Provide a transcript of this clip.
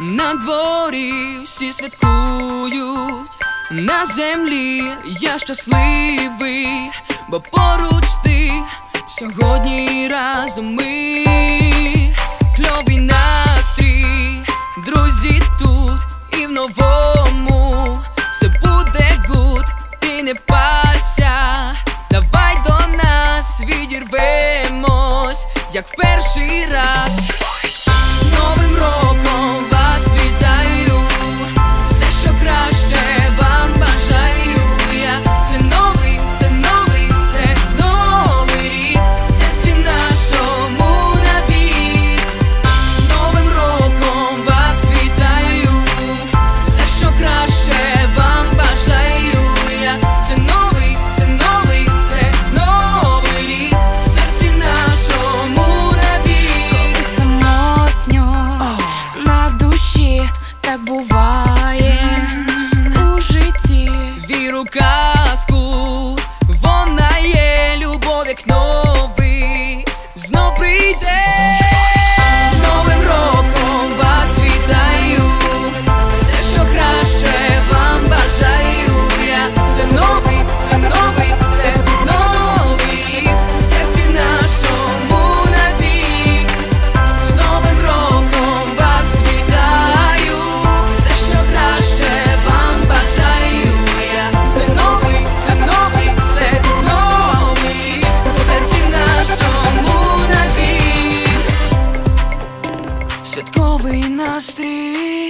На дворі всі святкують, на землі я щасливий, бо поруч ти сьогодні разом ми. Кльовий настрій, друзі тут і в новому. Все буде гуд, ти не парся, давай до нас відірвемось, як перший раз. казку, вона є любов як святковий настрій.